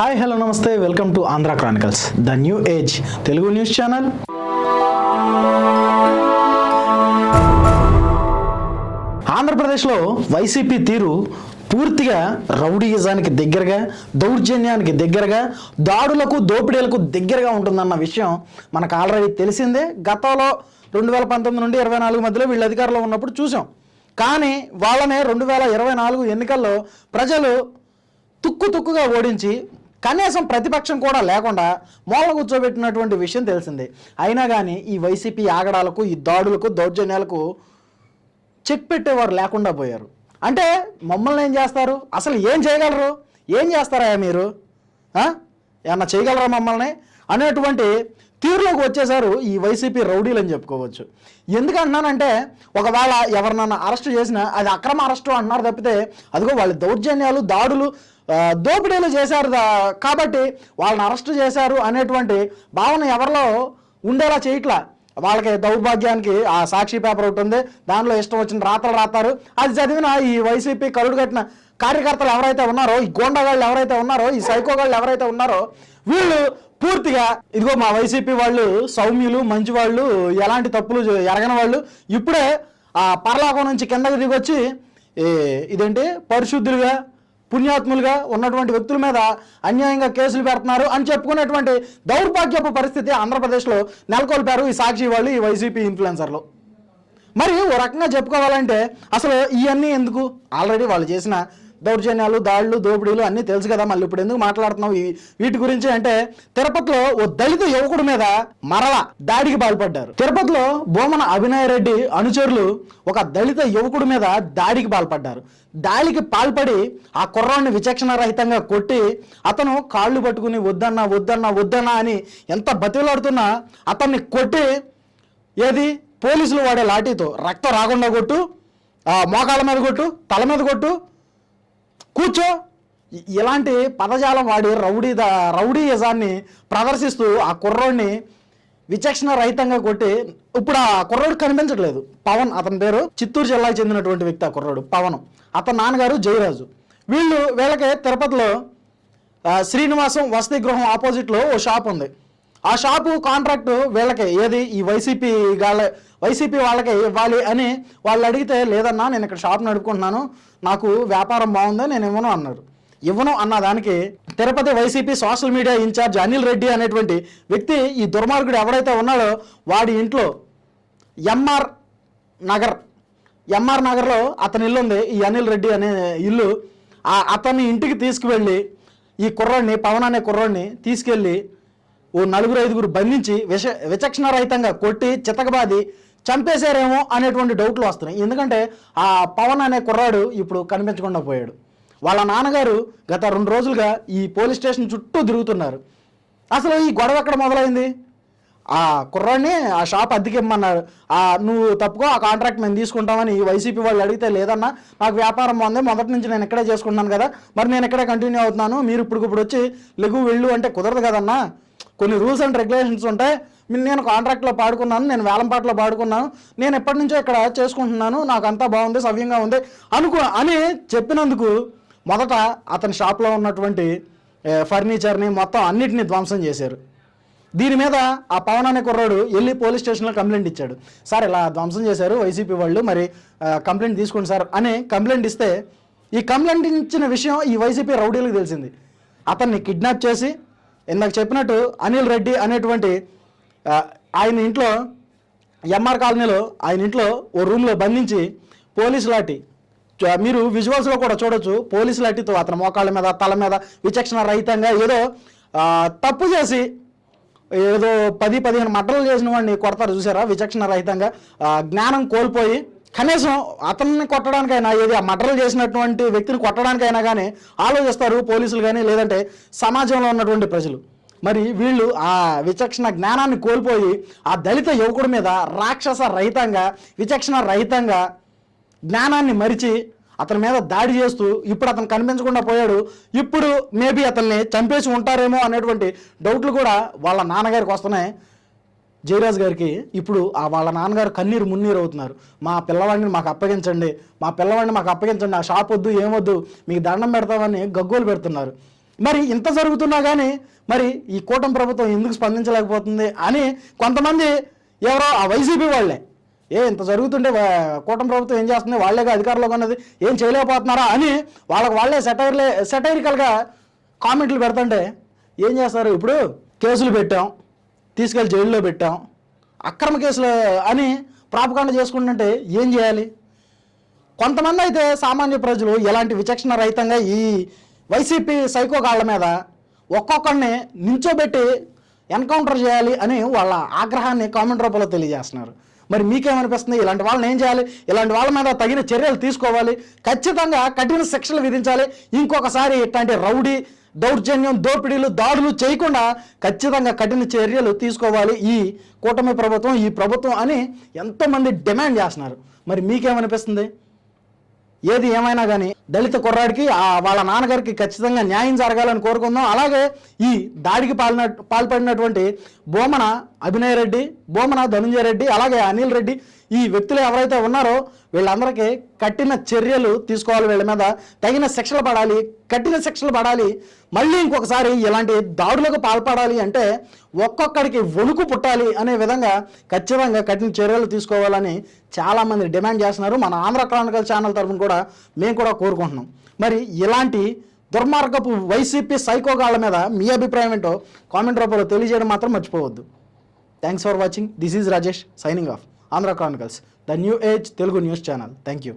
Hi hello నమస్తే. Welcome to Andhra chronicles the new age Telugu news channel ఆంధ్రప్రదేశ్లో YCP తీరు పూర్తిగా రౌడీయిజానికి దగ్గరగా దౌర్జన్యానికి దగ్గరగా దాడులకు దోపిడీలకు దగ్గరగా ఉంటుందన్న విషయం మనకు ఆల్రెడీ తెలిసిందే. గతంలో రెండు వేల పంతొమ్మిది నుండి ఇరవై నాలుగు మధ్యలో వీళ్ళు అధికారంలో ఉన్నప్పుడు చూసాం. కానీ వాళ్ళనే రెండు వేల ఇరవై నాలుగు ఎన్నికల్లో ప్రజలు తుక్కు తుక్కుగా ఓడించి కనీసం ప్రతిపక్షం కూడా లేకుండా మూల కూర్చోబెట్టినటువంటి విషయం తెలిసిందే. అయినా కానీ ఈ వైసీపీ ఆగడాలకు ఈ దాడులకు దౌర్జన్యాలకు చెక్ పెట్టేవారు లేకుండా పోయారు. అంటే మమ్మల్ని ఏం చేస్తారు? అసలు ఏం చేయగలరు? ఏం చేస్తారా మీరు? ఏమన్నా చేయగలరా మమ్మల్ని? అనేటువంటి తీరులోకి వచ్చేసారు ఈ వైసీపీ రౌడీలు అని చెప్పుకోవచ్చు. ఎందుకంటున్నానంటే ఒకవేళ ఎవరినన్నా అరెస్ట్ చేసినా అది అక్రమ అరెస్టు అంటున్నారు తప్పితే అదిగో వాళ్ళ దౌర్జన్యాలు దాడులు దోపిడీలు చేశారు కాబట్టి వాళ్ళని అరెస్ట్ చేశారు అనేటువంటి భావన ఎవరిలో ఉండేలా చేయట్లా? వాళ్ళకి దౌర్భాగ్యానికి ఆ సాక్షి పేపర్ ఒకటి ఉంది. దానిలో ఇష్టం వచ్చిన రాతలు రాస్తారు. అది చదివిన ఈ వైసీపీ కరుడు కట్టిన కార్యకర్తలు ఎవరైతే ఉన్నారో ఈ గోండగాళ్ళు ఎవరైతే ఉన్నారో ఈ సైకోగాళ్ళు ఎవరైతే ఉన్నారో వీళ్ళు పూర్తిగా ఇదిగో మా వైసీపీ వాళ్ళు సౌమ్యులు మంచి వాళ్ళు ఎలాంటి తప్పులు ఎరగని వాళ్ళు ఇప్పుడే ఆ పరలోకం నుంచి కిందకి దిగొచ్చి ఇదేంటి? పరిశుద్ధులుగా పుణ్యాత్ములుగా ఉన్నటువంటి వ్యక్తుల మీద అన్యాయంగా కేసులు పెడుతున్నారు అని చెప్పుకునేటువంటి దౌర్భాగ్యపు పరిస్థితి ఆంధ్రప్రదేశ్లో నెలకొల్పారు ఈ సాక్షి వాళ్ళు ఈ వైసీపీ ఇన్ఫ్లుయెన్సర్లు. మరి ఓ రకంగా చెప్పుకోవాలంటే అసలు ఇవన్నీ ఎందుకు? ఆల్రెడీ వాళ్ళు చేసిన దౌర్జన్యాలు దాడులు దోపిడీలు అన్నీ తెలుసు కదా మళ్ళీ. ఇప్పుడు ఎందుకు మాట్లాడుతున్నాం వీటి గురించి అంటే తిరుపతిలో ఓ దళిత యువకుడి మీద మరల దాడికి పాల్పడ్డారు. తిరుపతిలో బోమన అభినయ రెడ్డి అనుచరులు ఒక దళిత యువకుడి మీద దాడికి పాల్పడ్డారు. దాడికి పాల్పడి ఆ కుర్రాన్ని విచక్షణ రహితంగా కొట్టి అతను కాళ్ళు పట్టుకుని వద్దన్నా వద్దన్నా వద్దన్నా అని ఎంత బతిలాడుతున్నా అతన్ని కొట్టి ఏది? పోలీసులు వాడే లాఠీతో రక్తం రాకుండా కొట్టు మోకాళ్ళ మీద కొట్టు తల మీద కొట్టు కూర్చో. ఇలాంటి పదజాలం వాడి రౌడీ ద రౌడీ యజాన్ని ప్రదర్శిస్తూ ఆ కుర్రోడిని విచక్షణ రహితంగా కొట్టి ఇప్పుడు ఆ కుర్రోడు కనిపించట్లేదు. పవన్ అతని పేరు చిత్తూరు జిల్లాకు చెందినటువంటి వ్యక్తి ఆ కుర్రోడు పవన్. అతని నాన్నగారు జయరాజు. వీళ్ళు వీళ్ళకి తిరుపతిలో శ్రీనివాసం వసతి గృహం ఆపోజిట్లో ఓ షాప్ ఉంది. ఆ షాపు కాంట్రాక్ట్ వీళ్ళకి ఏది ఈ వైసీపీ వాళ్ళ వైసీపీ వాళ్ళకి ఇవ్వాలి అని వాళ్ళు అడిగితే లేదన్నా నేను ఇక్కడ షాప్ నడుపుకుంటున్నాను నాకు వ్యాపారం బాగుంది నేను ఇవ్వను అన్నారు. ఇవ్వను అన్న దానికి Tirupati YCP social media incharge Anil Reddy అనేటువంటి వ్యక్తి ఈ దుర్మార్గుడు ఎవరైతే ఉన్నాడో వాడి ఇంట్లో ఎంఆర్ నగర్ ఎంఆర్ నగర్లో అతని ఇల్లు ఉంది. ఈ అనిల్ రెడ్డి అనే ఇల్లు ఆ అతన్ని ఇంటికి తీసుకువెళ్ళి ఈ కుర్రాడిని పవన్ అనే కుర్రాడిని తీసుకెళ్ళి ఓ నలుగురు ఐదుగురు బంధించి విష విచక్షణ రహితంగా కొట్టి చితకబాది చంపేశారేమో అనేటువంటి డౌట్లు వస్తున్నాయి. ఎందుకంటే ఆ పవన్ అనే కుర్రాడు ఇప్పుడు కనిపించకుండా పోయాడు. వాళ్ళ నాన్నగారు గత రెండు రోజులుగా ఈ పోలీస్ స్టేషన్ చుట్టూ తిరుగుతున్నారు. అసలు ఈ గొడవ ఎక్కడ మొదలైంది? ఆ కుర్రాడిని ఆ షాప్ అద్దెకిమ్మన్నారు ఆ నువ్వు తప్పుకో ఆ కాంట్రాక్ట్ మేము తీసుకుంటామని ఈ వైసీపీ వాళ్ళు అడిగితే లేదన్నా నాకు వ్యాపారం ఉంది మొదటి నుంచి నేను ఇక్కడే చేసుకుంటున్నాను కదా మరి నేను ఇక్కడే కంటిన్యూ అవుతున్నాను మీరు ఇప్పుడు ఇప్పుడు వచ్చి లెగు వెళ్ళు అంటే కుదరదు కదన్నా? కొన్ని రూల్స్ అండ్ రెగ్యులేషన్స్ ఉంటాయి. నేను కాంట్రాక్ట్లో పాడుకున్నాను నేను వేలంపాట్లో పాడుకున్నాను నేను ఎప్పటి నుంచో ఇక్కడ చేసుకుంటున్నాను నాకు అంతా బాగుంది సవ్యంగా ఉంది అనుకో అని చెప్పినందుకు మొదట అతని షాప్లో ఉన్నటువంటి ఫర్నిచర్ని మొత్తం అన్నిటిని ధ్వంసం చేశారు. దీని మీద ఆ పవన్ అనే కుర్రాడు వెళ్ళి పోలీస్ స్టేషన్లో కంప్లైంట్ ఇచ్చాడు. సార్ ఇలా ధ్వంసం చేశారు వైసీపీ వాళ్ళు మరి కంప్లైంట్ తీసుకోండి సార్ అని కంప్లైంట్ ఇస్తే ఈ కంప్లైంట్ ఇచ్చిన విషయం ఈ వైసీపీ రౌడీలకు తెలిసింది. అతన్ని కిడ్నాప్ చేసి ఇందాక చెప్పినట్టు అనిల్ రెడ్డి అనేటువంటి ఆయన ఇంట్లో ఎంఆర్ కాలనీలో ఆయన ఇంట్లో ఓ రూమ్లో బంధించి పోలీసు లాఠీ మీరు విజువల్స్లో కూడా చూడొచ్చు పోలీసు లాఠీతో అతని మోకాళ్ళ మీద తల మీద విచక్షణ రహితంగా ఏదో తప్పు చేసి ఏదో పది పదిహేను మటలు చేసిన వాడిని కొడతారు చూసారా? విచక్షణ రహితంగా జ్ఞానం కోల్పోయి కనీసం అతన్ని కొట్టడానికైనా ఏది ఆ మడ్డలు చేసినటువంటి వ్యక్తిని కొట్టడానికైనా కానీ ఆలోచిస్తారు పోలీసులు కానీ లేదంటే సమాజంలో ఉన్నటువంటి ప్రజలు. మరి వీళ్ళు ఆ విచక్షణ జ్ఞానాన్ని కోల్పోయి ఆ దళిత యువకుడి మీద రాక్షస రహితంగా విచక్షణ రహితంగా జ్ఞానాన్ని మరిచి అతని మీద దాడి చేస్తూ ఇప్పుడు అతను కనిపించకుండా పోయాడు. ఇప్పుడు మేబీ అతన్ని చంపేసి ఉంటారేమో అనేటువంటి డౌట్లు కూడా వాళ్ళ నాన్నగారికి వస్తున్నాయి. జయరాజ్ గారికి ఇప్పుడు ఆ వాళ్ళ నాన్నగారు కన్నీరు మున్నీరు అవుతున్నారు. మా పిల్లవాడిని మాకు అప్పగించండి. మా పిల్లవాడిని మాకు అప్పగించండి. ఆ షాప్ వద్దు ఏమొద్దు మీకు దండం పెడతామని గగ్గోలు పెడుతున్నారు. మరి ఇంత జరుగుతున్నా కానీ మరి ఈ కూటమి ప్రభుత్వం ఎందుకు స్పందించలేకపోతుంది అని కొంతమంది ఎవరో ఆ వైసీపీ వాళ్ళే. ఏ ఇంత జరుగుతుంటే కూటమి ప్రభుత్వం ఏం చేస్తుంది? వాళ్ళేగా అధికారంలోకి ఉన్నది? ఏం చేయలేకపోతున్నారా అని వాళ్ళకి వాళ్ళే సెటైర్లే సెటైరికల్గా కామెంట్లు పెడుతుంటే ఏం చేస్తారు? ఇప్పుడు కేసులు పెట్టాం. తీసుకెళ్ళి జైల్లో పెట్టాం. అక్రమ కేసులు అని ప్రాపకాండ చేసుకుంటుంటే ఏం చేయాలి? కొంతమంది అయితే సామాన్య ప్రజలు ఎలాంటి విచక్షణ రహితంగా ఈ వైసీపీ సైకో కాళ్ళ మీద ఒక్కొక్కరిని నిల్చోబెట్టి ఎన్కౌంటర్ చేయాలి అని వాళ్ళ ఆగ్రహాన్ని కామెంట్ రూపంలో తెలియజేస్తున్నారు. మరి మీకేమనిపిస్తుంది? ఇలాంటి వాళ్ళని ఏం చేయాలి? ఇలాంటి వాళ్ళ మీద తగిన చర్యలు తీసుకోవాలి. ఖచ్చితంగా కఠిన శిక్షలు విధించాలి. ఇంకొకసారి ఇట్లాంటి రౌడీ దౌర్జన్యం దోపిడీలు దాడులు చేయకుండా ఖచ్చితంగా కఠిన చర్యలు తీసుకోవాలి ఈ కూటమి ప్రభుత్వం ఈ ప్రభుత్వం అని ఎంతోమంది డిమాండ్ చేస్తున్నారు. మరి మీకేమనిపిస్తుంది? ఏది ఏమైనా కానీ దళిత కుర్రాడికి ఆ వాళ్ళ నాన్నగారికి ఖచ్చితంగా న్యాయం జరగాలని కోరుకుందాం. అలాగే ఈ దాడికి పాల్న పాల్పడినటువంటి బోమన అభినయ్ రెడ్డి బోమన ధనుంజయ రెడ్డి అలాగే అనిల్ రెడ్డి ఈ వ్యక్తులు ఎవరైతే ఉన్నారో వీళ్ళందరికీ కఠిన చర్యలు తీసుకోవాలి వీళ్ళ మీద. తగిన శిక్షలు పడాలి కఠిన శిక్షలు పడాలి. మళ్ళీ ఇంకొకసారి ఇలాంటి దాడులకు పాల్పడాలి అంటే ఒక్కొక్కడికి వణుకు పుట్టాలి అనే విధంగా ఖచ్చితంగా కఠిన చర్యలు తీసుకోవాలని చాలామంది డిమాండ్ చేస్తున్నారు. మన ఆంధ్ర క్రానికల్ ఛానల్ తరఫున కూడా మేము కూడా కోరుకుంటున్నాం. మరి ఇలాంటి దుర్మార్గపు వైసీపీ సైకోగాళ్ళ మీద మీ అభిప్రాయం ఏంటో కామెంట్ రూపంలో తెలియజేయడం మాత్రం మర్చిపోవద్దు. Thanks for watching this is Rajesh signing off Andhra chronicles. The new age Telugu news channel. Thank you